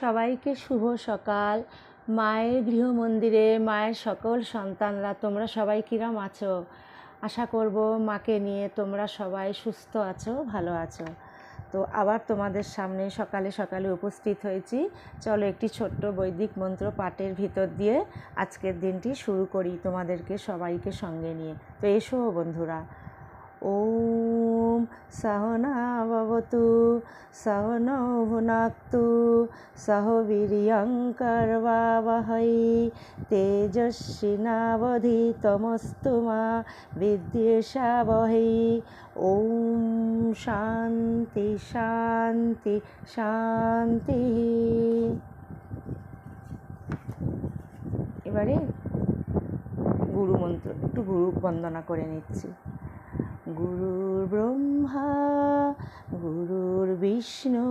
সবাইকে শুভ সকাল। মায়ের গৃহমন্দিরে মায়ের সকল সন্তানরা, তোমরা সবাই কিরম আছো? আশা করব মাকে নিয়ে তোমরা সবাই সুস্থ আছো, ভালো আছো। তো আবার তোমাদের সামনে সকালে সকালে উপস্থিত হয়েছি। চলো একটি ছোট্ট বৈদিক মন্ত্র পাঠের ভিতর দিয়ে আজকের দিনটি শুরু করি তোমাদেরকে সবাইকে সঙ্গে নিয়ে। তো এসো বন্ধুরা ॐ सहना भवतु सहनौ भुनक्तु सह वीर्यङ्कर्वावहै तेजस्विनावधितमस्तु मा विद्वेषावहै ॐ শান্তি শান্তি শান্তি এবারে গুরু মন্ত্র একটু গুরু বন্দনা করে নিচ্ছি গুরুর ব্রহ্মা, গুরুর বিষ্ণু,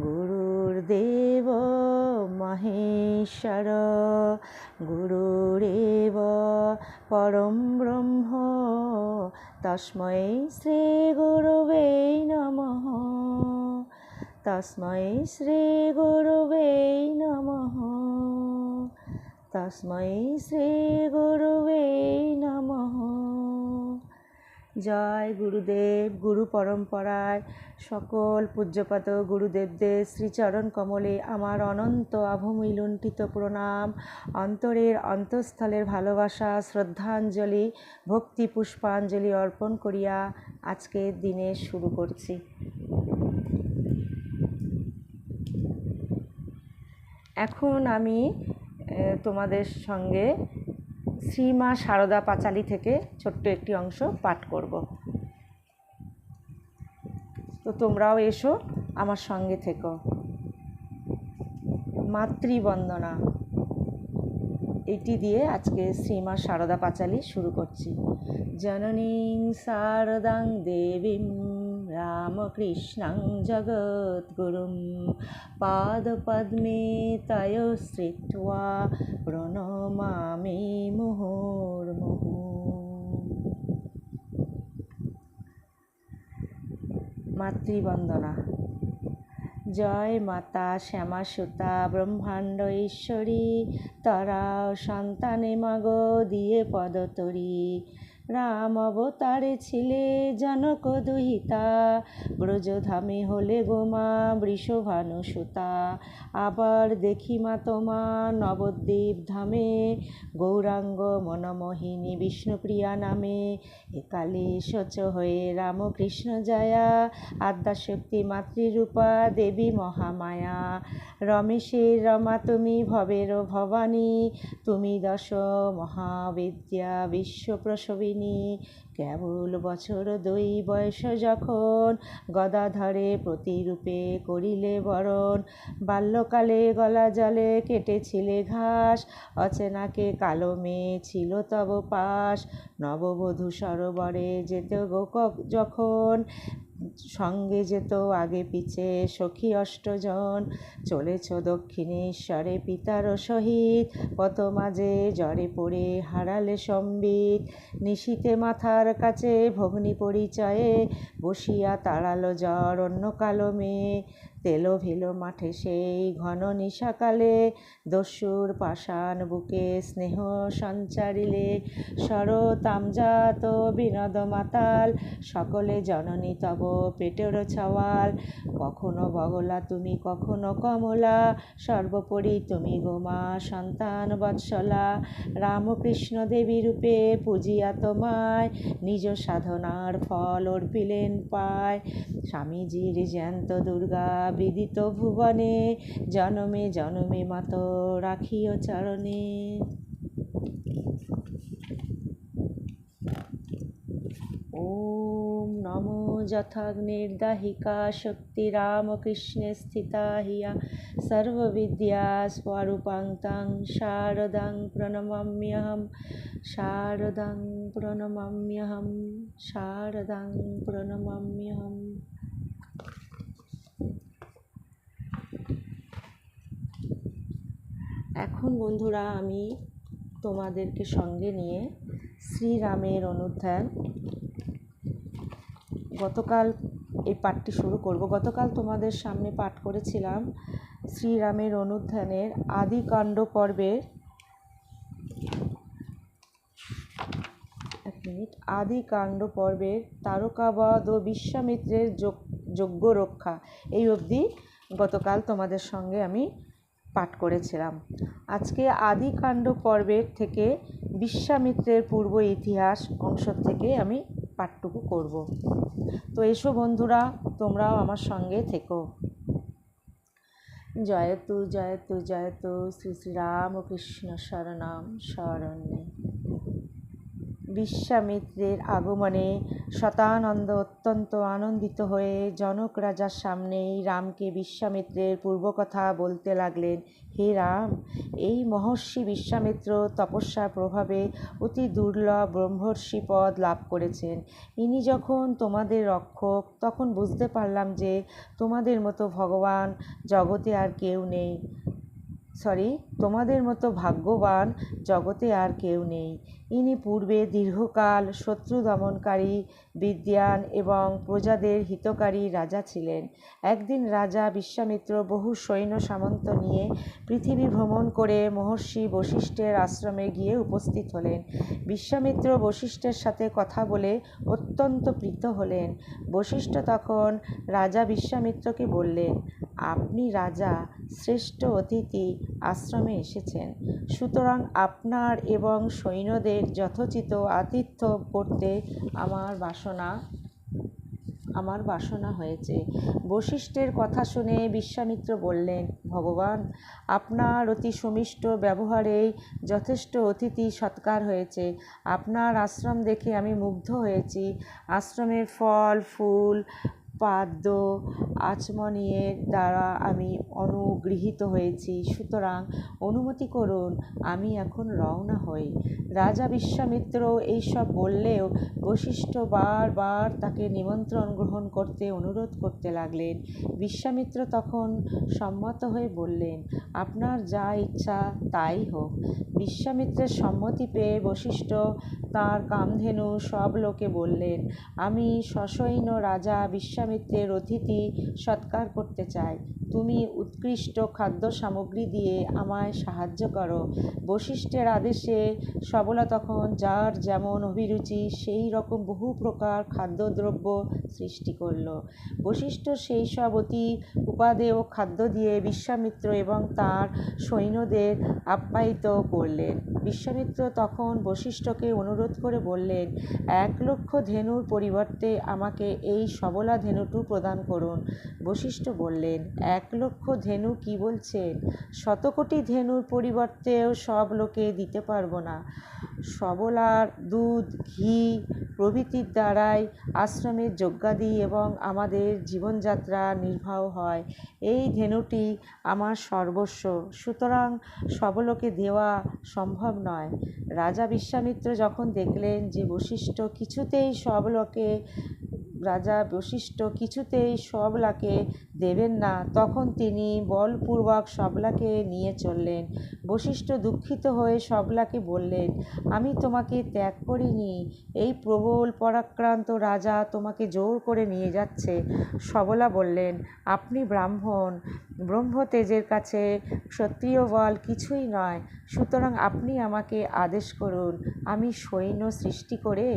গুরুর দেব মহেশ্বর, গুরুরেব পরম ব্রহ্ম, তস্মৈ শ্রী গুরুবে নমঃ, তস্মৈ শ্রী গুরুবে নমঃ, তস্মৈ শ্রী গুরুবে নমঃ। জয় গুরুদেব, গুরু পরম্পরায় সকল পূজ্যপাত গুরুদেবদের শ্রীচরণ কমলে আমার অনন্ত আভূমি লুণ্ঠিত প্রণাম। অন্তরের অন্তঃস্থলের ভালোবাসা, শ্রদ্ধাঞ্জলি, ভক্তি পুষ্পাঞ্জলি অর্পণ করিয়া আজকের দিনে শুরু করছি। এখন আমি তোমাদের সঙ্গে শ্রীমা সারদা পাঁচালী থেকে ছোট্ট একটি অংশ পাঠ করব। তো তোমরাও এসো আমার সঙ্গে থেকো। মাতৃবন্দনা, এটি দিয়ে আজকে শ্রীমা সারদা পাঁচালী শুরু করছি। জননীং শারদাং দেবীম জগদ্গুরুম পাদপদ্মে তয় শ্রিত্বা প্রণমামি মুহুর্মুহু মাতৃবন্দনা জয় মাতা শ্যামা সুতা ব্রহ্মাণ্ড ঈশ্বরী তরা সন্তানে মাগ দিয়ে পদতরী রাম অবতারে ছিলে জনক দুহিতা। ব্রজধামে হলে গোমা বৃষভানু সুতা। আবার দেখি মা তোমা নবদ্বীপ ধামে। গৌরাঙ্গ মনমোহিনী বিষ্ণুপ্রিয়া নামে। একালে সচ হয়ে রামকৃষ্ণ জয়া। আদ্যাশক্তি মাতৃরূপা দেবী মহামায়া। রমেশের রমা তুমি ভবের ভবানী। তুমি দশ মহাবিদ্যা বিশ্বপ্রসবিনী কেবল বছর দুই বয়স যখন গদাধরে প্রতিরূপে করিলে বরণ, বাল্যকালে গলা জলে কেটেছিলে ঘাস, অচেনাকে কালো মেয়ে ছিল তব পাশ, নববধূ সরোবরে যেত গোকক যখন সঙ্গে যেত আগে পিছে সখী অষ্টজন। চলেছ দক্ষিণেশ্বরে পিতার সহিত। কত মাঝে জ্বরে পড়ে হারালে সম্বিত। নিশীতে মাথার কাছে ভগ্নি পরিচয়ে বসিয়া তাড়ালো জ্বর অন্য কালো মেয়ে। তেলো ভেলো মাঠে সেই ঘন নিশাকালে দস্যুর পাষাণ বুকে স্নেহ সঞ্চারিলে শরতামজাত বিনোদ মাতাল, সকলে জননী তব পেটের ছাওয়াল। কখনো বগলা তুমি, কখনো কমলা, সর্বোপরি তুমি গোমা সন্তান বৎসলা। রামকৃষ্ণ দেবী রূপে পূজিয়া তোমায়, নিজ সাধনার ফল অর্পিলেন পায়। স্বামীজির জ্যান্ত দুর্গা বিদিত ভুবনে, জনমে জনমে মাত রাখিও চরণে। ওম নমো যথাগ্নির্দাহিকা শক্তি রামকৃষ্ণে স্থিতা হিয়া। সর্ববিদ্যা স্বরূপাংতং শারদাং প্রণমাম্যহম শারদাং প্রণমাম্যহম শারদাং প্রণমাম্যহম। এখন বন্ধুরা আমি তোমাদেরকে সঙ্গে নিয়ে শ্রীরামের অনুধ্যান। গতকাল এই পাঠটি শুরু করব। গতকাল তোমাদের সামনে পাঠ করেছিলাম শ্রীরামের অনুধ্যানের আদিকাণ্ড পর্বের এক মিনিট। আদিকাণ্ড পর্বের তারকাবধ ও বিশ্বামিত্রের যোগ- যজ্ঞ রক্ষা। এই অবধি গতকাল তোমাদের সঙ্গে আমি পাঠ করেছিলাম। আজকে আদিকাণ্ড পর্বের থেকে বিশ্বামিত্রের পূর্ব ইতিহাস অংশ থেকে আমি পাঠটুকু করব। তো এসো বন্ধুরা, তোমরাও আমার সঙ্গে থেকো। জয়তু জয়তু জয়তু, শ্রী শ্রী রামকৃষ্ণ শরণাম শরণ্যে বিশ্বামিত্রের আগমনে শতানন্দ অত্যন্ত আনন্দিত হয়ে জনক রাজার সামনেই রামকে বিশ্বামিত্রের পূর্বকথা বলতে লাগলেন, হে রাম, এই মহর্ষি বিশ্বামিত্র তপস্যার প্রভাবে অতি দুর্লভ ব্রহ্মর্ষি পদ লাভ করেছেন। ইনি যখন তোমাদের রক্ষক, তখন বুঝতে পারলাম যে তোমাদের মতো ভগবান জগতে আর কেউ নেই। সরি, তোমাদের মতো ভাগ্যবান জগতে আর কেউ নেই। ইনি পূর্বে দীর্ঘকাল শত্রু দমনকারী, বিদ্যান এবং প্রজাদের হিতকারী রাজা ছিলেন। একদিন রাজা বিশ্বামিত্র বহু সৈন্য সামন্ত নিয়ে পৃথিবী ভ্রমণ করে মহর্ষি বশিষ্ঠের আশ্রমে গিয়ে উপস্থিত হলেন। বিশ্বামিত্র বশিষ্ঠের সাথে কথা বলে অত্যন্ত প্রীত হলেন। বশিষ্ঠ তখন রাজা বিশ্বামিত্রকে বললেন, আপনি রাজা, শ্রেষ্ঠ অতিথি আশ্রমে এসেছেন। সুতরাং আপনার এবং সৈন্যদের যথোচিত আতিথ্য করতে আমার বাসনা আমার বাসনা হয়েছে। বশিষ্ঠের কথা শুনে বিশ্বামিত্র বললেন, ভগবান, আপনার অতি সুমিষ্ট ব্যবহারেই যথেষ্ট অতিথি সৎকার হয়েছে। আপনার আশ্রম দেখে আমি মুগ্ধ হয়েছি। আশ্রমের ফল, ফুল পাদ্য আচমনিয়ের দ্বারা আমি অনুগৃহীত হয়েছি। সুতরাং অনুমতি করুন, আমি এখন রওনা হই। রাজা বিশ্বামিত্র এইসব বললেও বশিষ্ঠ বারবার তাকে নিমন্ত্রণ গ্রহণ করতে অনুরোধ করতে লাগলেন। বিশ্বামিত্র তখন সম্মত হয়ে বললেন, আপনার যা ইচ্ছা তাই হোক। বিশ্বামিত্রের সম্মতি পেয়ে বশিষ্ঠ তাঁর কামধেনু সব লোকে বললেন, আমি সসৈন্য রাজা বিশ্বামিত্রের অতিথি সৎকার করতে চাই তুমি উৎকৃষ্ট খাদ্য সামগ্রী দিয়ে আমায় সাহায্য করো। বশিষ্ঠের আদেশে সবলা তখন যার যেমন অভিরুচি, সেই রকম বহু প্রকার খাদ্যদ্রব্য সৃষ্টি করল। বশিষ্ঠ সেই সব অতি উপাদেয় খাদ্য দিয়ে বিশ্বামিত্র এবং তার সৈন্যদের আপ্যায়িত করলেন। বিশ্বামিত্র তখন বশিষ্ঠকে অনুরোধ করে বললেন, এক লক্ষ ধেনুর পরিবর্তে আমাকে এই সবলা ধেনুটু প্রদান করুন। বশিষ্ঠ বললেন, এক লক্ষ ধেনু কি বলছেন? শতকোটি ধেনুর পরিবর্তেও সব লোকে দিতে পারব না। সবলার দুধ, ঘি, প্রভৃতির দ্বারাই আশ্রমের যজ্ঞাদি এবং আমাদের জীবনযাত্রা নির্বাহ হয়। এই ধেনুটি আমার সর্বস্ব। সুতরাং সবলোকে দেওয়া সম্ভব নয়। রাজা বিশ্বামিত্র যখন দেখলেন যে বশিষ্ঠ কিছুতেই সবলোকে রাজা বশিষ্ঠ কিছুতেই সবলাকে দেবেন না। তখন তিনি বলপূর্বক সবলাকে নিয়ে চললেন। বশিষ্ঠ দুঃখিত হয়ে সবলাকে বললেন, আমি তোমাকে ত্যাগ করিনি। এই প্রবল পরাক্রান্ত রাজা তোমাকে জোর করে নিয়ে যাচ্ছে। সবলা বললেন, আপনি ব্রাহ্মণ। ব্রহ্মতেজের কাছে ক্ষত্রিয় বল কিছুই নয়। সুতরাং আপনি আমাকে আদেশ করুন, আমি সৈন্য সৃষ্টি করে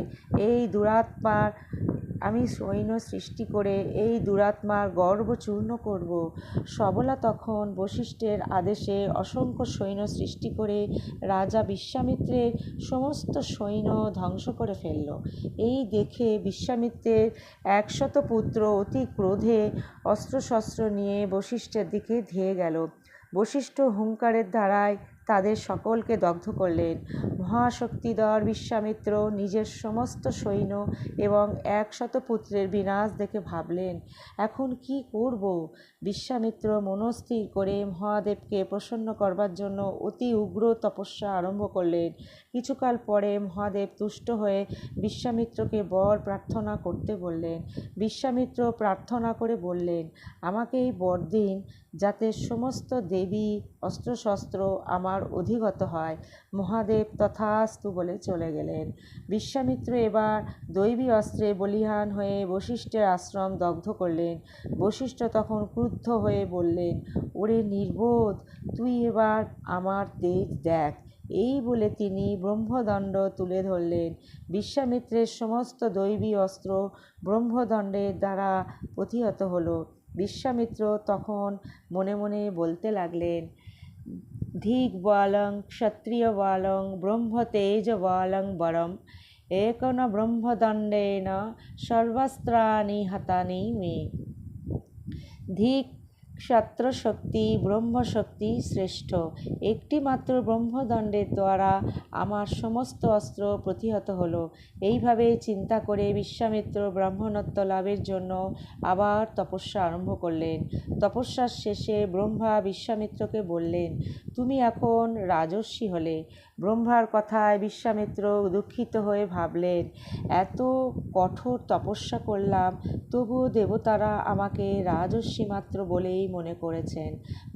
এই দুরাত্মার, আমি সৈন্য সৃষ্টি করে এই দুরাত্মার গর্ব চূর্ণ করব। সবলা তখন বশিষ্ঠের আদেশে অসংখ্য সৈন্য সৃষ্টি করে রাজা বিশ্বামিত্রের সমস্ত সৈন্য ধ্বংস করে ফেলল। এই দেখে বিশ্বামিত্রের একশত পুত্র অতি ক্রোধে অস্ত্রশস্ত্র নিয়ে বশিষ্ঠের দিকে ধেয়ে গেল। বশিষ্ঠ হুঙ্কারের দ্বারায় তাদের সকলকে দগ্ধ করলেন। মহাশক্তিধর বিশ্বামিত্র নিজের সমস্ত সৈন্য এবং একশত পুত্রের বিনাশ দেখে ভাবলেন, এখন কি করব? বিশ্বামিত্র মনস্থির করে মহাদেবকে প্রসন্ন করবার জন্য অতি উগ্র তপস্যা আরম্ভ করলেন। কিছুকাল পরে মহাদেব তুষ্ট হয়ে বিশ্বামিত্রকে বর প্রার্থনা করতে বললেন। বিশ্বামিত্র প্রার্থনা করে বললেন, আমাকে এই বর দিন, যাতে সমস্ত দেবী অস্ত্রশস্ত্র আমার অধিগত হয়। মহাদেব তথাস্তু বলে চলে গেলেন। বিশ্বামিত্র এবার দৈবী অস্ত্রে বলিহান হয়ে বশিষ্ঠের আশ্রম দগ্ধ করলেন। বশিষ্ঠ তখন ক্রুদ্ধ হয়ে বললেন, ওরে নির্বোধ, তুই এবার আমার তেজ দেখ। এই বলে তিনি ব্রহ্মদণ্ড তুলে ধরলেন। বিশ্বামিত্রের সমস্ত দৈবী অস্ত্র ব্রহ্মদণ্ডের দ্বারা প্রতিহত হলো। বিশ্বামিত্র তখন মনে মনে বলতে লাগলেন ধিক বালং ক্ষত্রিয় বালং ব্রহ্মতেজ বালং বরম। একন ব্রহ্মদণ্ডেন সর্বস্ত্রাণি হাতানি মে। ধিক ক্ষত্রশক্তি ব্রহ্মশক্তি শ্রেষ্ঠ। একটি মাত্র ব্রহ্মদণ্ডের দ্বারা আমার সমস্ত অস্ত্র প্রতিহত হলো। এইভাবে চিন্তা করে বিশ্বামিত্র ব্রাহ্মণত্ব লাভের জন্য আবার তপস্যা আরম্ভ করলেন। তপস্যার শেষে ব্রহ্মা বিশ্বামিত্রকে বললেন, তুমি এখন রাজস্বী হলে। ব্রহ্মার কথায় বিশ্বামিত্র দুঃখিত হয়ে ভাবলেন, এত কঠোর তপস্যা করলাম, তবুও দেবতারা আমাকে রাজস্বী মাত্র বলেই মনে করেছেন।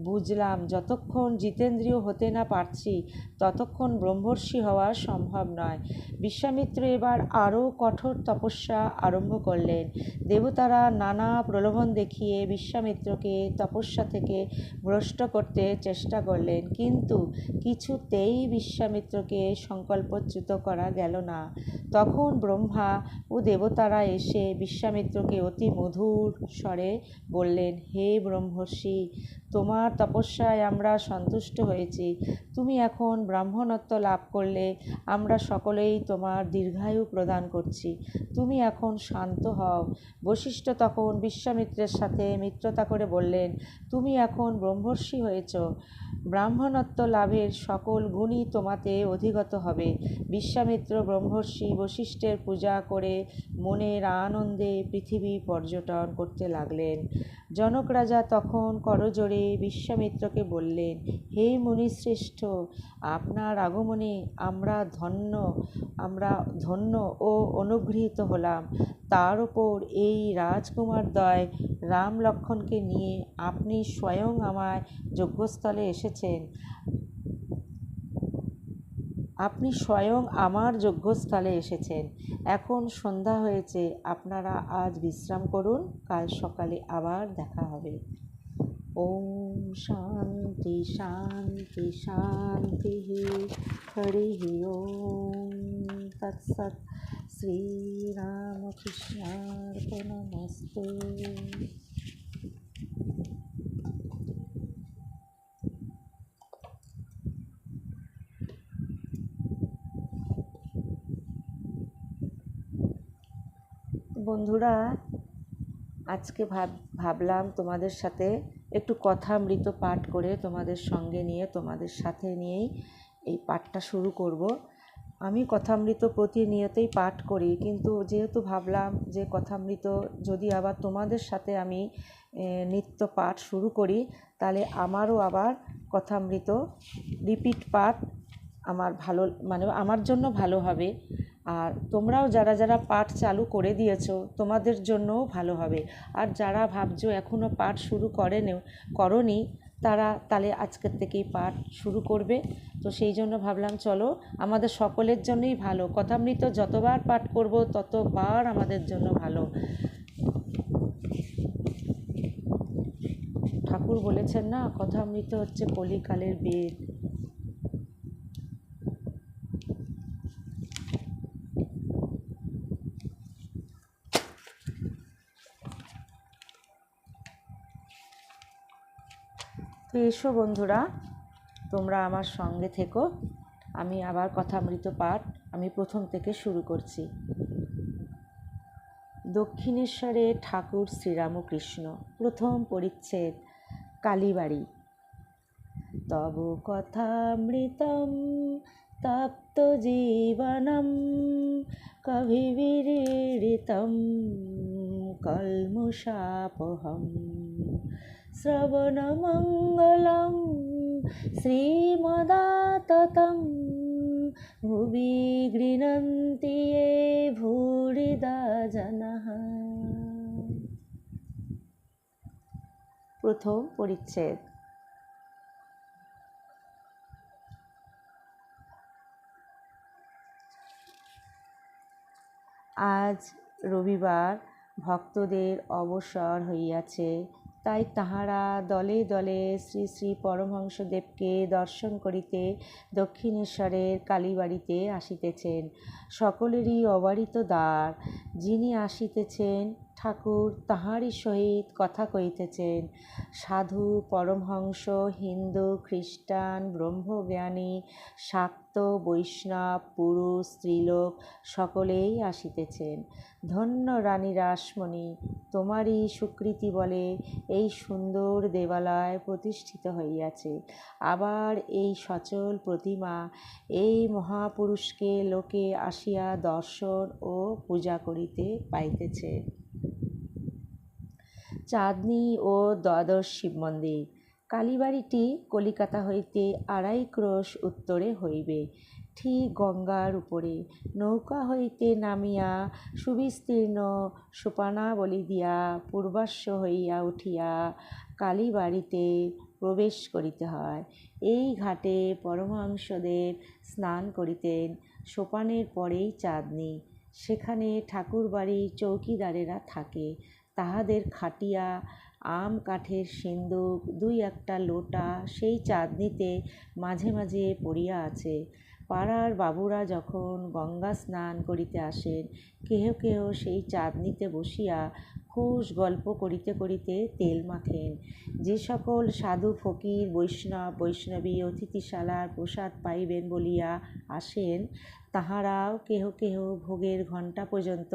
বুঝলাম, যতক্ষণ জিতেন্দ্রীয় হতে না পারছি, ততক্ষণ ব্রহ্মর্ষি হওয়া সম্ভব নয়। বিশ্বামিত্র এবার আরও কঠোর তপস্যা আরম্ভ করলেন। দেবতারা নানা প্রলোভন দেখিয়ে বিশ্বামিত্রকে তপস্যা থেকে ভ্রষ্ট করতে চেষ্টা করলেন, কিন্তু কিছুতেই বিশ্বামিত্রকে সংকল্পচ্যুত করা গেল না। তখন ব্রহ্মা ও দেবতারা এসে বিশ্বামিত্রকে অতি মধুর স্বরে বললেন, হে ব্রহ্মর্ষি তোমার তপস্যায় আমরা সন্তুষ্ট হয়েছি। তুমি এখন ব্রাহ্মণত্ব লাভ করলে আমরা সকলেই তোমার দীর্ঘায়ু প্রদান করছি। তুমি এখন শান্ত হও। বশিষ্ঠ তখন বিশ্বামিত্রের সাথে মিত্রতা করে বললেন, তুমি এখন ব্রহ্মর্ষি হয়েছ। ব্রাহ্মণত্ব লাভের সকল গুণই তোমাতে অধিগত হবে। বিশ্বামিত্র ব্রহ্মর্ষি বশিষ্ঠের পূজা করে মনের আনন্দে পৃথিবী পর্যটন করতে লাগলেন। জনক রাজা তখন করজোড়ে বিশ্বামিত্রকে বললেন, হে মুনিশ্রেষ্ঠ, আপনার আগমনে আমরা ধন্য আমরা ধন্য ও অনুগৃহীত হলাম। তার ওপর এই রাজকুমারদ্বয় রাম লক্ষণকে নিয়ে আপনি স্বয়ং আমায় যজ্ঞস্থলে এসেছেন। আপনি স্বয়ং আমার যজ্ঞস্থলে এসেছেন। এখন সন্ধ্যা হয়েছে, আপনারা আজ বিশ্রাম করুন, কাল সকালে আবার দেখা হবে। ওম শান্তি শান্তি শান্তি হরি, ওম তৎসৎ। শ্রীরামকৃষ্ণার্পণমস্তু বন্ধুরা, আজকে ভাব, ভাবলাম তোমাদের সাথে একটু কথামৃত পাঠ করে তোমাদের সঙ্গে নিয়ে, তোমাদের সাথে নিয়েই এই পাঠটা শুরু করব। আমি কথামৃত প্রতিনিয়তই পাঠ করি, কিন্তু যেহেতু ভাবলাম যে কথামৃত যদি আবার তোমাদের সাথে আমি নিত্য পাঠ শুরু করি, তাহলে আমারও আবার কথামৃত রিপিট পাঠ আমার ভালো মানে আমার জন্য ভালো হবে। আর তোমরাও যারা যারা পাঠ চালু করে দিয়েছ, তোমাদের জন্যও ভালো হবে। আর যারা ভাবছ এখনও পাঠ শুরু করেনি, করনি তারা তাহলে আজকের থেকেই পাঠ শুরু করবে। তো সেই জন্য ভাবলাম, চলো আমাদের সকলের জন্যই ভালো। কথামৃত যতবার পাঠ করব, ততবার আমাদের জন্য ভালো। ঠাকুর বলেছেন না, কথামৃত হচ্ছে কলিকালের বেদ। তো এসো বন্ধুরা, তোমরা আমার সঙ্গে থেকো। আমি আবার কথামৃত পাঠ, আমি প্রথম থেকে শুরু করছি। দক্ষিণেশ্বরে ঠাকুর শ্রীরামকৃষ্ণ, প্রথম পরিচ্ছেদ, কালীবাড়ি। তব কথামৃতম, তপ্ত জীবনম কভিবিরীড়িতম কলমুষাপহম। श्रवणमङ्गलं श्रीमदाततं भुवि गृह्णन्ति ये প্রথম পরিচ্ছেদ। আজ রবিবার ভক্তদের অবসর হইয়াছে। তাই তাহারা দলে দলে শ্রী শ্রী পরমহংসদেবকে দর্শন করিতে দক্ষিণেশ্বরের কালীবাড়িতে আসিতেছেন। সকলেরই অবারিত দ্বার। যিনি আসিতেছেন ঠাকুর তাহারই সহিত কথা কইতেছেন সাধু, পরমহংস, হিন্দু, খ্রিস্টান, ব্রহ্মজ্ঞানী, শাক্ত, বৈষ্ণব, পুরুষ, স্ত্রীলোক সকলেই আসিতেছেন। ধন্য রানী রাসমণি, তোমারই স্বীকৃতি বলে এই সুন্দর দেবালয় প্রতিষ্ঠিত হইয়াছে। আবার এই সচল প্রতিমা এই মহাপুরুষকে লোকে আসিয়া দর্শন ও পূজা করিতে পাইতেছে। চাঁদনী ও দ্বাদশ শিব মন্দির। কালীবাড়িটি কলিকাতা হইতে আড়াই ক্রোশ উত্তরে হইবে। ঠিক গঙ্গার উপরে নৌকা হইতে নামিয়া সুবিস্তীর্ণ সোপানাবলি দিয়া পূর্বাশ্ব হইয়া উঠিয়া কালীবাড়িতে প্রবেশ করিতে হয়। এই ঘাটে পরমহংসদেব স্নান করিতেন। সোপানের পরেই চাঁদনি। সেখানে ঠাকুরবাড়ির চৌকিদারেরা থাকে। তাহাদের খাটিয়া আম, কাঠের সিন্দুক, দুই একটা লোটা সেই চাঁদনিতে মাঝে মাঝে পড়িয়া আছে। পাড়ার বাবুরা যখন গঙ্গা স্নান করিতে আসেন, কেহ কেহ সেই চাঁদনিতে বসিয়া খুশ গল্প করিতে করিতে তেল মাখেন। যে সকল সাধু, ফকির, বৈষ্ণব, বৈষ্ণবী, অতিথিশালার প্রসাদ পাইবেন বলিয়া আসেন, তাহারাও কেহ কেহ ভোগের ঘণ্টা পর্যন্ত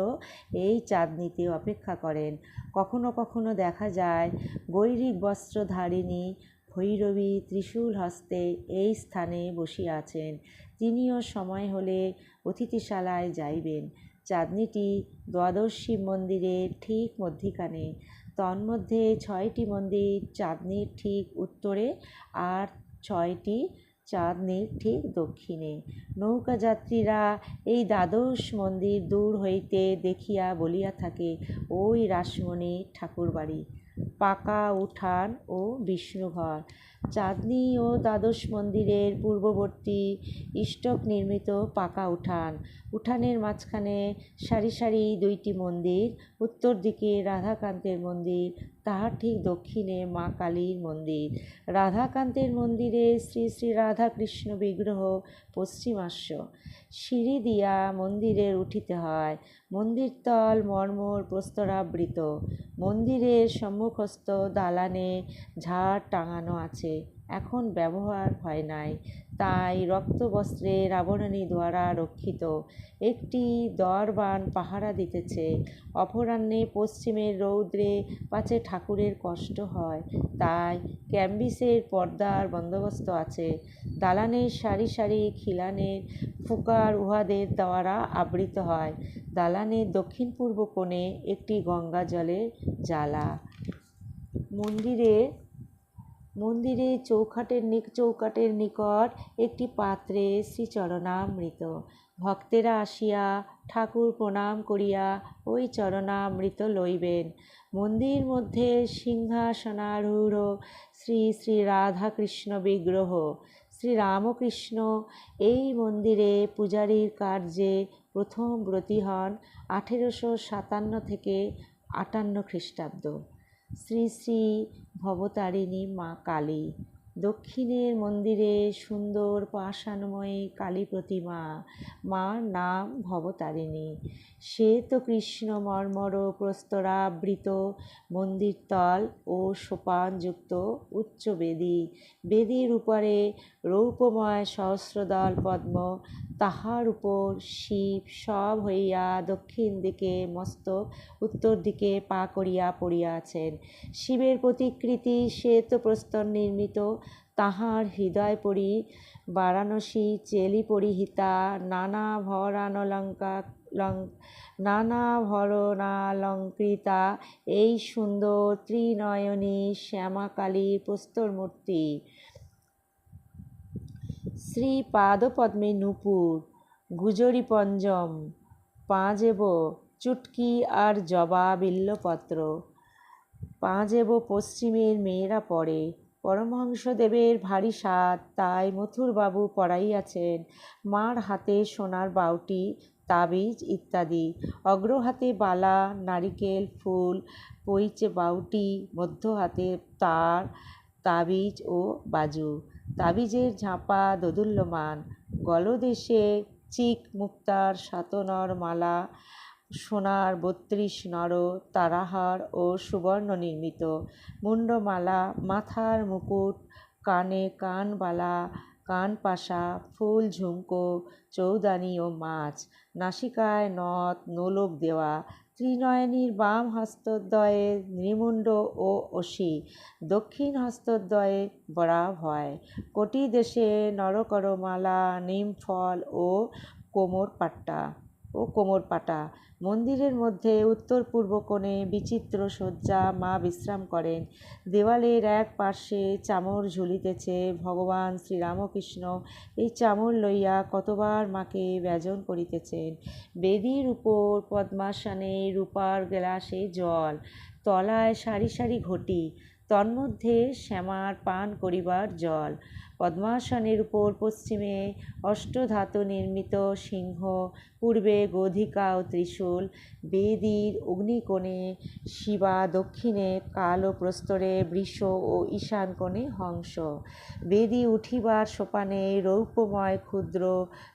এই চাঁদনিতে অপেক্ষা করেন। কখনো কখনো দেখা যায়, গৈরিক বস্ত্রধারিণী ভৈরবী ত্রিশূল হস্তে এই স্থানে বসিয়া আছেন। তিনিও সময় হলে অতিথিশালায় যাইবেন। চাঁদনিটি দ্বাদশ শিব মন্দিরের ঠিক মধ্যিখানে। তন্মধ্যে ছয়টি মন্দির চাঁদনির ঠিক উত্তরে আর ছয়টি চাঁদনির ঠিক দক্ষিণে। নৌকা যাত্রীরা এই দ্বাদশ মন্দির দূর হইতে দেখিয়া বলিয়া থাকে, ওই রাসমণি ঠাকুরবাড়ি, পাকা উঠান ও বিষ্ণুঘর। চাঁদনি ও দ্বাদশ মন্দিরের পূর্ববর্তী ইষ্টক নির্মিত পাকা উঠান। উঠানের মাঝখানে সারি সারি দুইটি মন্দির, উত্তর দিকে রাধাকান্তের মন্দির তাহার ঠিক দক্ষিণে মা কালীর মন্দির। রাধাকান্তের মন্দিরে শ্রী শ্রী রাধাকৃষ্ণ বিগ্রহ পশ্চিমাস্য সিঁড়ি দিয়া মন্দিরে উঠিতে হয়। মন্দিরতল মর্মর প্রস্তরাবৃত। মন্দিরের সম্মুখস্থ দালানে ঝাড় টাঙানো আছে। এখন ব্যবহার হয় নাই। তাই রক্তবস্ত্রের আবরণী দ্বারা রক্ষিত একটি দরবান পাহারা দিতেছে। অপরাহ্নে পশ্চিমের রৌদ্রে পাছে ঠাকুরের কষ্ট হয়। তাই ক্যাম্বিসের পর্দার বন্দোবস্ত আছে। দালানের সারি সারি খিলানের ফুকার উহাদের দ্বারা আবৃত হয়। দালানের দক্ষিণ পূর্ব কোণে একটি গঙ্গা জলের জ্বালা। মন্দিরে মন্দিরে চৌখাটের নিক, চৌকাটের নিকট একটি পাত্রে শ্রীচরণামৃত। ভক্তেরা আসিয়া ঠাকুর প্রণাম করিয়া ওই চরণামৃত লইবেন। মন্দির মধ্যে সিংহাসনারূঢ় শ্রী শ্রী রাধাকৃষ্ণ বিগ্রহ। শ্রী রামকৃষ্ণ এই মন্দিরে পূজারীর কার্যে প্রথম ব্রতী হন আঠেরোশো সাতান্ন থেকে আটান্ন খ্রিস্টাব্দ। শ্রী শ্রী ভবতারিণী মা কালী। দক্ষিণের মন্দিরে সুন্দর পাষাণময়ী কালী প্রতিমা, মার নাম ভবতারিণী। শ্বেত কৃষ্ণ মর্মর প্রস্তরাবৃত মন্দিরতল ও সোপানযুক্ত উচ্চ বেদী। বেদীর উপরে রৌপময় সহস্রদল পদ্ম তাহার উপর শিব সব হইয়া দক্ষিণ দিকে মস্তক উত্তর দিকে পা করিয়া পড়িয়া আছেন শিবের প্রতিকৃতি শ্বেত প্রস্তর নির্মিত, তাহার হৃদয় পরি বারাণসী চেলি পরিহিতা নানা ভরানলঙ্কা, লং, নানা ভরণালঙ্কৃতা, এই সুন্দর ত্রিনয়নী শ্যামাকালী প্রস্তরমূর্তি। শ্রী পাদপদ্মে নূপুর গুজরি পঞ্জম পাঁজেব চুটকি আর জবা বিল্লপত্র পাঁজেব পশ্চিমের মেয়েরা পড়ে, পরমহংসদেবের ভারী স্বাদ তাই মথুরবাবু পড়াইয়াছেন। মার হাতে সোনার বাউটি, তাবিজ ইত্যাদি। অগ্রহাতে বালা, নারিকেল ফুল পইচে বাউটি মধ্য হাতে তার, তাবিজ ও বাজু। তাবিজের ঝাঁপা দোদুল্যমান, গলদেশে চিক মুক্তার সাতনর মালা, সোনার বত্রিশ নর তারাহার ও সুবর্ণ নির্মিত, মুন্ডমালা, মাথার মুকুট, কানে কানবালা কানপাশা ফুল ঝুমকো, চৌদানি ও মাছ, নাসিকায় নথ, নোলক দেওয়া ত্রিনয়নীর বাম হস্তদ্বয়ে নৃমুণ্ড ও অসি, দক্ষিণ হস্তদ্বয়ে বরা হয়। কোটি দেশে নরকরমালা, নিমফল ও কোমর পাট্টা। ও কোমর পাটা। মন্দিরের মধ্যে উত্তর পূর্ব কোণে বিচিত্র শয্যা মা বিশ্রাম করেন। দেওয়ালের এক পার্শ্বে চামর ঝুলিতেছে ভগবান শ্রীরামকৃষ্ণ। এই চামর লইয়া কতবার মাকে ব্যজন করিতেছেন। বেদির উপর পদ্মাসনে রূপার গ্লাসে জল, তলায় সারি সারি ঘটি, তন্মধ্যে শ্যামার পান করিবার জল। পদ্মাসনের উপর পশ্চিমে অষ্টধাতু নির্মিত সিংহ, পূর্বে গোধিকা ও ত্রিশূল, বেদীর অগ্নিকোণে শিবা, দক্ষিণে কাল ও প্রস্তরে বৃষ ও ঈশান কোণে হংস। বেদি উঠিবার সোপানে রৌপ্যময় ক্ষুদ্র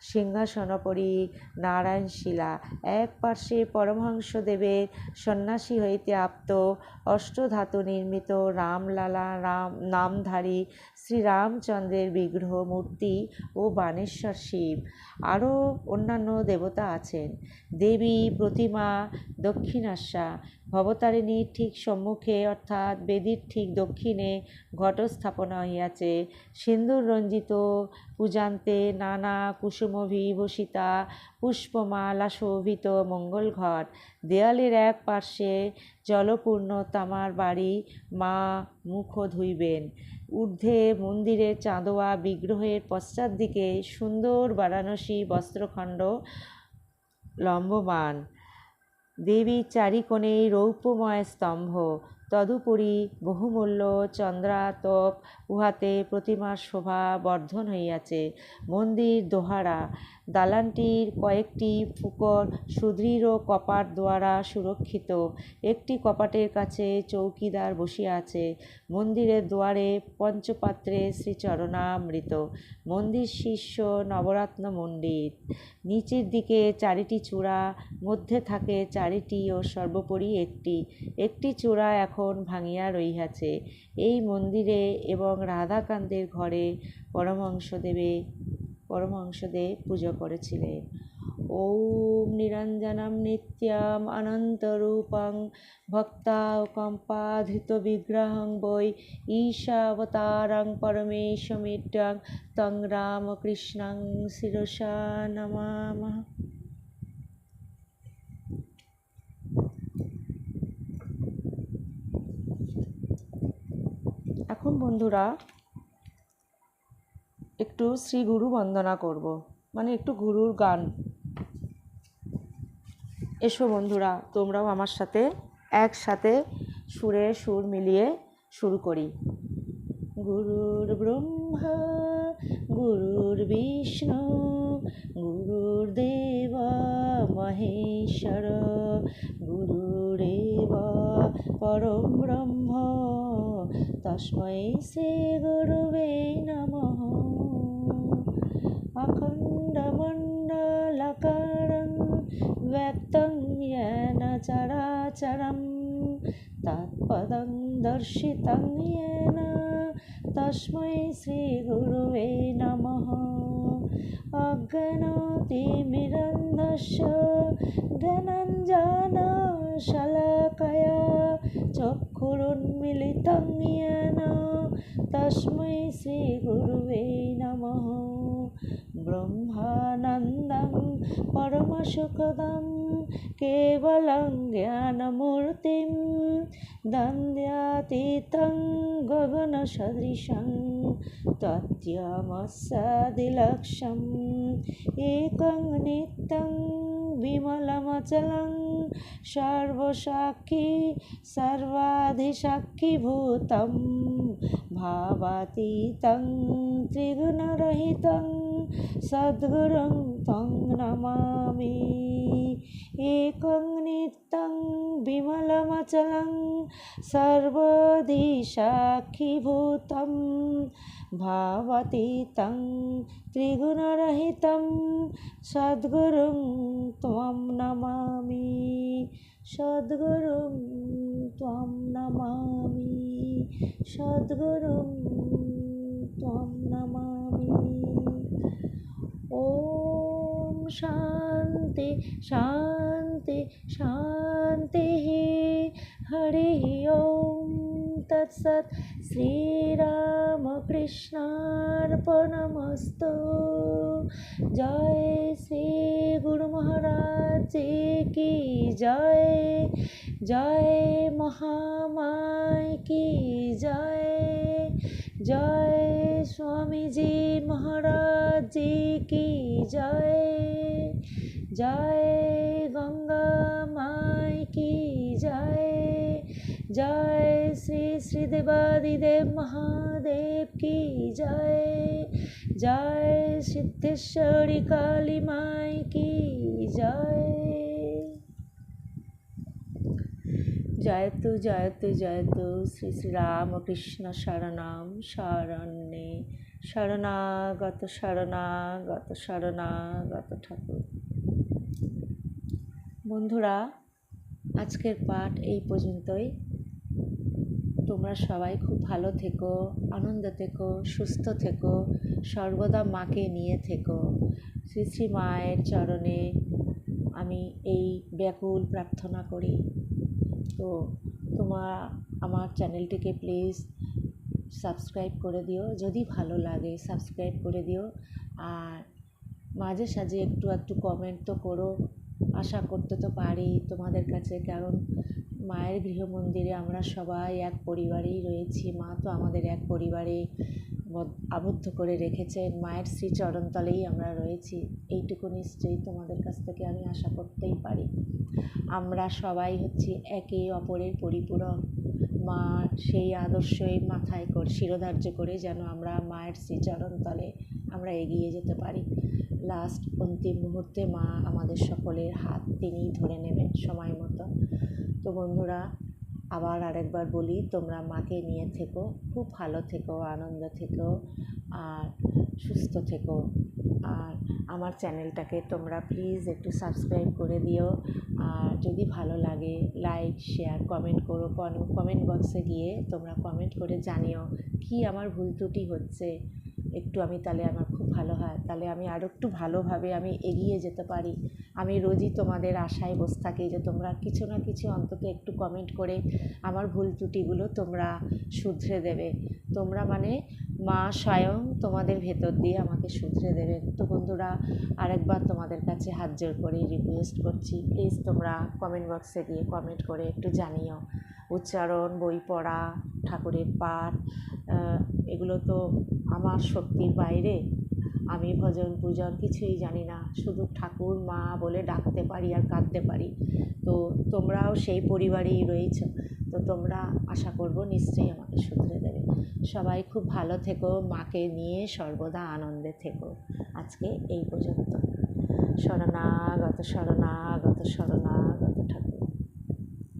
সিংহাসনপরি নারায়ণ শিলা। এক পার্শ্বে পরমহংসদেবের সন্ন্যাসী হইতে আপ্ত অষ্টধাতু নির্মিত রামলালা, রাম, নামধারী শ্রীরামচন্দ্রের বিগ্রহ, মূর্তি ও বানেশ্বর শিব। আরও অন্যান্য দেবতা আছেন। দেবী, প্রতিমা দক্ষিণাস্যা ভবতারিণীর ঠিক সম্মুখে, অর্থাৎ বেদির ঠিক দক্ষিণে ঘটস্থাপনা হইয়াছে। সিন্দুর রঞ্জিত পূজান্তে নানা কুসুমবিভূষিতা পুষ্পমালা শোভিত মঙ্গল ঘট দেয়ালের এক পার্শ্বে জলপূর্ণ তামার বাড়ি মা মুখ ধুইবেন ঊর্ধ্বে মন্দিরের চাঁদোয়া বিগ্রহের পশ্চাৎ দিকে সুন্দর বারাণসী বস্ত্রখণ্ড লম্বমান। দেবীর চারিকোণে রৌপ্যময় স্তম্ভ, তদুপরি বহুমূল্য চন্দ্রাতপ, উহাতে প্রতিমার শোভা বর্ধন হইয়াছে। মন্দির দোহারা দালানটির কয়েকটি ফুকর সুদৃঢ় কপাট দ্বারা সুরক্ষিত। একটি কপাটের কাছে চৌকিদার বসিয়া আছে। মন্দিরের দুয়ারে পঞ্চপাত্রে শ্রীচরণামৃত। মন্দির শীর্ষ নবরত্ন মন্দির নিচের দিকে চারিটি চূড়া, মধ্যে থাকে চারিটি ও সর্বোপরি একটি। একটি চূড়া এখন ভাঙিয়া রহিয়াছে। এই মন্দিরে এবং রাধাকান্তের ঘরে পরমহংসদেবে পরমহংসদেব পুজো করেছিলেন। ওম নিরঞ্জনম নিত্যম অনন্তরূপং ভক্তা কম্পাধৃত বিগ্রহং বৈ ঈশাবতারং পরমেশ মিট্টং তং রামকৃষ্ণং শিরসা নমাম। এখন বন্ধুরা একটু শ্রী গুরু বন্দনা করব। মানে একটু গুরুর গান। এসো বন্ধুরা, তোমরাও আমার সাথে একসাথে সুরে সুর মিলিয়ে শুরু করি। গুরুর ব্রহ্মা, গুরুর বিষ্ণু, গুরুর দেবা, মহেশ্বর গুরুরেব পরম ব্রহ্ম, তস্মৈ শ্রী গুরুবে নমঃ। अखण्डमण्डलकारं व्यक्तं येन चराचरं तत्पदं दर्शितं येन तस्मै श्रीगुरुवे नमः अज्ञानतिमिरन्धस्य ज्ञानञ्जनशलाकया चक्षुरुन्मिलितं येन तस्मै श्रीगुरुवे नमः ब्रह्मानन्दं परमसुखदं केवलं ज्ञानमूर्तिं दन्द्यातीतं गगनसदृशं तथ्यमस्यादिलक्ष्यम् एकं नित्यं বিমলমচলং সর্বসাক্ষী সর্বাধিসাক্ষীভূতম ভাবাতীতং ত্রিগুণরহিতং সদ্গুরুং তং নমামি একং নিত্যং বিমলমচলং भावातीतं त्रिगुणरहितं सद्गुरुं त्वं नमामि सद्गुरुं त्वं नमामि सद्गुरुं त्वं नमामि ॐ शान्ति शान्ति शान्तिः हरिः ॐ तत्सत् श्रीरामकृष्णार्पणमस्तु जय श्री गुरु महाराज जी की जय जय महामाय की जय जय स्वामी जी महाराज जी की जय जय गंगा माई की जय जय श्री श्री देवादिदेव महादेव की जय जय सिद्धेश्वरी काली माई की जय জয়তু জয়তু জয়তু শ্রী শ্রী রামকৃষ্ণ শরণাম শরণ্যে শরণাগত শরণাগত শরণাগত ঠাকুর বন্ধুরা আজকের পাঠ এই পর্যন্তই তোমরা সবাই খুব ভালো থেকো, আনন্দ থেকো, সুস্থ থেকো, সর্বদা মাকে নিয়ে থেকো। শ্রী শ্রী মায়ের চরণে আমি এই ব্যাকুল প্রার্থনা করি। তো তোমার আমার চ্যানেলটিকে প্লিজ সাবস্ক্রাইব করে দিও, যদি ভালো লাগে সাবস্ক্রাইব করে দিও। আর মাঝে সাঝে একটু একটু কমেন্ট তো করো। আশা করতে তো পারি তোমাদের কাছে, কারণ মায়ের গৃহমন্দিরে আমরা সবাই এক পরিবারেই রয়েছি। মা তো আমাদের এক পরিবারে আবদ্ধ করে রেখেছেন। মায়ের শ্রীচরণতলেই আমরা রয়েছি। এইটুকু নিশ্চয়ই তোমাদের কাছ থেকে আমি আশা করতেই পারি। আমরা সবাই হচ্ছি একে অপরের পরিপূরক। মা সেই আদর্শই মাথায় কর, শিরোধার্য করে যেন আমরা মায়ের শ্রীচরণতলে আমরা এগিয়ে যেতে পারি। লাস্ট অন্তিম মুহূর্তে মা আমাদের সকলের হাত তিনিই ধরে নেবেন সময় মতো। তো বন্ধুরা, আবার আরেকবার বলি, তোমরা মাকে নিয়ে থেকো, খুব ভালো থেকো, আনন্দ থেকো আর সুস্থ থেকো। আর আমার চ্যানেলটাকে তোমরা প্লিজ একটু সাবস্ক্রাইব করে দিও। আর যদি ভালো লাগে লাইক শেয়ার কমেন্ট করো কমেন্ট বক্সে গিয়ে তোমরা কমেন্ট করে জানিও কি আমার ভুল ত্রুটি হচ্ছে। একটু আমি তাহলে আমার খুব ভালো হয়। তাহলে আমি আরও একটু ভালোভাবে আমি এগিয়ে যেতে পারি। আমি রোজই তোমাদের আশায় বসে থাকি যে তোমরা কিছু না কিছু অন্তত একটু কমেন্ট করে আমার ভুল ত্রুটিগুলো তোমরা শুধরে দেবে। তোমরা মানে মা স্বয়ং তোমাদের ভেতর দিয়ে আমাকে শুধরে দেবে। তো বন্ধুরা, আরেকবার তোমাদের কাছে হাত জোর করে রিকোয়েস্ট করছি। প্লিজ তোমরা কমেন্ট বক্সে গিয়ে কমেন্ট করে একটু জানিও। উচ্চারণ, বই পড়া, ঠাকুরের পাঠ এগুলো তো আমার শক্তির বাইরে। আমি ভজন পূজন কিছুই জানি না। শুধু ঠাকুর, মা বলে ডাকতে পারি আর কাঁদতে পারি। তো তোমরাও সেই পরিবারেই রয়েছ। তো তোমরা আশা করব নিশ্চয়ই আমাকে শুধরে দেবে। সবাই খুব ভালো থেকো। মাকে নিয়ে সর্বদা আনন্দে থেকো। আজকে এই পর্যন্ত। শরণাগত শরণাগত শরণা